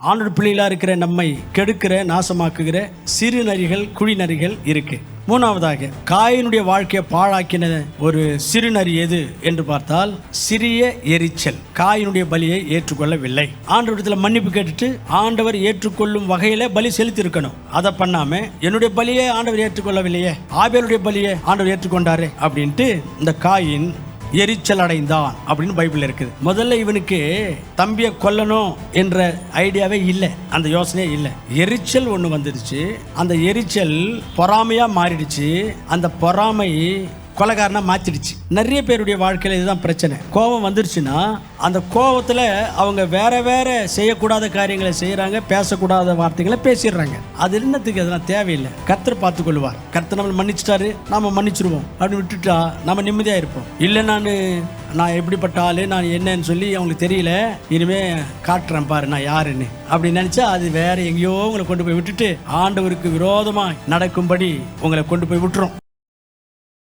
ஆண்டோட பிள்ளைகளாக இருக்கிற நம்மை கெடுக்கிற நாசமாக்குகிற சிறு நரிகள் குழி நரிகள் இருக்கு. மூணாவதாக காயினுடைய வாழ்க்கையை பாழாக்கின ஒரு சிறுநரி எது என்று பார்த்தால் சிறிய எரிச்சல். காயினுடைய பலியை ஏற்றுக்கொள்ளவில்லை. ஆண்டவரத்தில் மன்னிப்பு கேட்டுட்டு ஆண்டவர் ஏற்றுக்கொள்ளும் வகையில பலி செலுத்தி இருக்கணும் அதை பண்ணாம என்னுடைய பலியை ஆண்டவர் ஏற்றுக்கொள்ளவில்லையே ஆபேலுடைய பலியை ஆண்டவர் ஏற்றுக்கொண்டாரே அப்படின்ட்டு இந்த காயின் எரிச்சல் அடைந்தான் அப்படின்னு பைபிள் இருக்குது. முதல்ல இவனுக்கு தம்பியை கொல்லணும் என்ற ஐடியாவே இல்லை. அந்த யோசனையே இல்லை. எரிச்சல் ஒன்று வந்துடுச்சு அந்த எரிச்சல் பொறாமையாக மாறிடுச்சு. அந்த பொறாமை கொலகாரனாக மாற்றிடுச்சு நிறைய பேருடைய வாழ்க்கையில் இதுதான் பிரச்சனை. கோபம் வந்துருச்சுன்னா அந்த கோபத்தில் அவங்க வேற வேற செய்யக்கூடாத காரியங்களை செய்கிறாங்க பேசக்கூடாத வார்த்தைகளை பேசிடுறாங்க. அது என்னத்துக்கு அதெல்லாம் தேவையில்லை. கர்த்தர் பார்த்து கொள்வார் கர்த்தர் நம்மளை மன்னிச்சிட்டாரு நாம் மன்னிச்சிருவோம். அப்படின்னு விட்டுட்டா நம்ம நிம்மதியாக இருப்போம். இல்லை நான் நான் எப்படிப்பட்ட ஆளு நான் என்னன்னு சொல்லி அவங்களுக்கு தெரியல. இனிமே காட்டுறேன் பாரு நான் யாருன்னு. அப்படி நினச்சா அது வேற எங்கேயோ உங்களை கொண்டு போய் விட்டுட்டு ஆண்டவருக்கு விரோதமாக நடக்கும்படி உங்களை கொண்டு போய் விட்டுரும்.